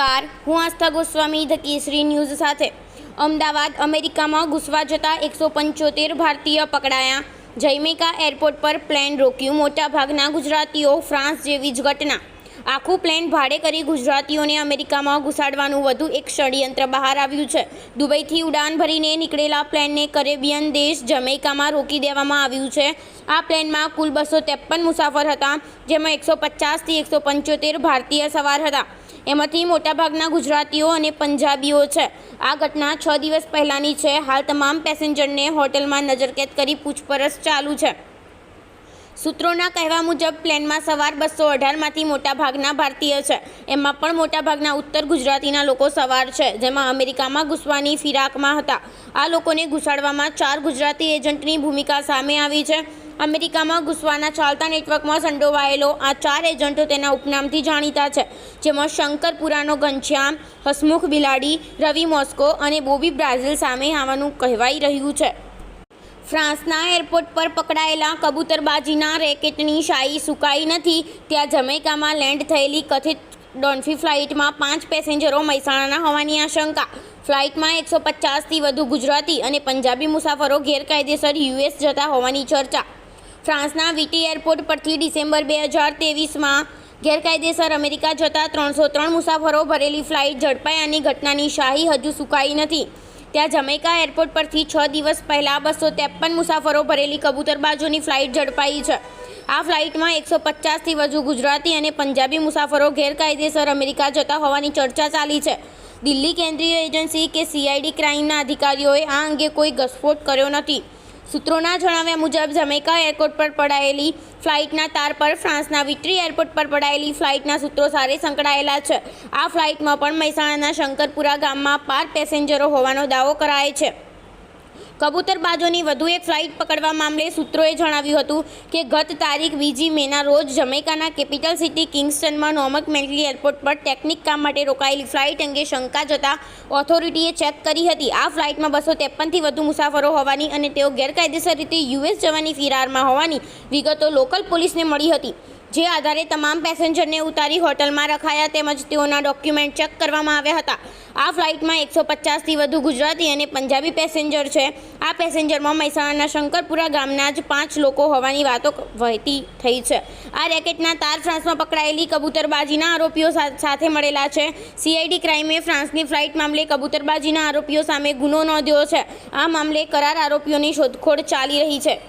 નમસ્કાર. હું Aastha Goswami, the Kesari news સાથે. અમદાવાદ, અમેરિકામાં ઘૂસવા જતા એકસો પંચોતેર ભારતીય પકડાયા. જૈમિકા એરપોર્ટ પર પ્લેન રોક્યું મોટાભાગના ગુજરાતીઓ ફ્રાન્સ જેવી જ ઘટના. આખું પ્લેન ભાડે કરી ગુજરાતીઓને અમેરિકામાં ઘુસાડવાનું વધુ એક ષડયંત્ર બહાર આવ્યું છે. દુબઈથી ઉડાન ભરીને નીકળેલા પ્લેનને કરેબિયન દેશ જમૈકામાં રોકી દેવામાં આવ્યું છે. આ પ્લેનમાં કુલ બસો ત્રેપન મુસાફર હતા, જેમાં એકસો પચાસથી એકસો પંચોતેર ભારતીય સવાર હતા. એમાંથી મોટાભાગના ગુજરાતીઓ અને પંજાબીઓ છે. આ ઘટના છ દિવસ પહેલાંની છે. હાલ તમામ પેસેન્જરને હોટલમાં નજરકેદ કરી પૂછપરછ ચાલુ છે. સૂત્રોના કહેવા મુજબ, પ્લેનમાં સવાર બસો અઢારમાંથી મોટાભાગના ભારતીય છે. એમાં પણ મોટાભાગના ઉત્તર ગુજરાતીના લોકો સવાર છે, જેમાં અમેરિકામાં ઘૂસવાની ફિરાકમાં હતા. આ લોકોને ઘુસાડવામાં ચાર ગુજરાતી એજન્ટની ભૂમિકા સામે આવી છે. અમેરિકામાં ઘૂસવાના ચાલતા નેટવર્કમાં સંડોવાયેલો આ ચાર એજન્ટો તેના ઉપનામથી જાણીતા છે, જેમાં શંકરપુરાનો ઘનશ્યામ, હસમુખ બિલાડી, રવિ મોસ્કો અને બોબી બ્રાઝિલ સામે આવવાનું કહેવાઈ રહ્યું છે. ફ્રાન્સના એરપોર્ટ પર પકડાયેલા કબૂતરબાજીના રેકેટની શાહી સુકાઈ નથી. ત્યાં જમૈકામાં લેન્ડ થયેલી કથિત ડોન્ફી ફ્લાઇટમાં પાંચ પેસેન્જરો મહેસાણાના હોવાની આશંકા. ફ્લાઇટમાં એકસો પચાસથી વધુ ગુજરાતી અને પંજાબી મુસાફરો ગેરકાયદેસર યુએસ જતા હોવાની ચર્ચા. ફ્રાન્સના વીટી એરપોર્ટ પરથી ડિસેમ્બર બે હજાર તેવીસમાં ગેરકાયદેસર અમેરિકા જતા ત્રણસો ત્રણ મુસાફરો ભરેલી ફ્લાઇટ ઝડપાયાની ઘટનાની શાહી હજુ સુકાઈ નથી. ત્યાં જમૈકા એરપોર્ટ પરથી છ દિવસ પહેલાં બસો ત્રેપન મુસાફરો ભરેલી કબૂતરબાજોની ફ્લાઇટ ઝડપાઈ છે. આ ફ્લાઇટમાં એકસો પચાસથી વધુ ગુજરાતી અને પંજાબી મુસાફરો ગેરકાયદેસર અમેરિકા જતા હોવાની ચર્ચા ચાલી છે. દિલ્હી કેન્દ્રીય એજન્સી કે સીઆઈડી ક્રાઇમના અધિકારીઓએ આ અંગે કોઈ ઘસફોટ કર્યો નથી. સૂત્રોના જણાવ્યા મુજબ, જમૈકા એરપોર્ટ પર પડાયેલી ફ્લાઇટના તાર પર ફ્રાન્સના વિટ્રી એરપોર્ટ પર પડાયેલી ફ્લાઇટના સૂત્રો સારે સંકળાયેલા છે. આ ફ્લાઇટમાં પણ મહેસાણાના શંકરપુરા ગામમાં બાર પેસેન્જરો હોવાનો દાવો કરાય છે. કબૂતરબાજોની વધુ એક ફ્લાઇટ પકડવા મામલે સૂત્રોએ જણાવ્યું હતું કે ગત તારીખ બીજી મેના રોજ જમૈકાના કેપિટલ સિટી કિંગસ્ટનમાં નોમક મેન્ટલી એરપોર્ટ પર ટેકનિક કામ માટે રોકાયેલી ફ્લાઇટ અંગે શંકા જતા ઓથોરિટીએ ચેક કરી હતી. આ ફ્લાઇટમાં બસો ત્રેપનથી વધુ મુસાફરો હોવાની અને તેઓ ગેરકાયદેસર રીતે યુએસ જવાની ફિરારમાં હોવાની વિગતો લોકલ પોલીસને મળી હતી. જે આધારે તમામ પેસેન્જરને ઉતારી હોટલમાં રખાયા તેમજ તેઓના ડોક્યુમેન્ટ ચેક કરવામાં આવ્યા હતા. આ ફ્લાઇટમાં એકસો પચાસથી વધુ ગુજરાતી અને પંજાબી પેસેન્જર છે. આ પેસેન્જરમાં મહેસાણાના શંકરપુરા ગામના જ પાંચ લોકો હોવાની વાતો વહેતી થઈ છે. આ રેકેટના તાર ફ્રાન્સમાં પકડાયેલી કબૂતરબાજીના આરોપીઓ સાથે મળેલા છે. સીઆઈડી ક્રાઇમે ફ્રાન્સની ફ્લાઇટ મામલે કબૂતરબાજીના આરોપીઓ સામે ગુનો નોંધ્યો છે. આ મામલે કરાર આરોપીઓની શોધખોળ ચાલી રહી છે.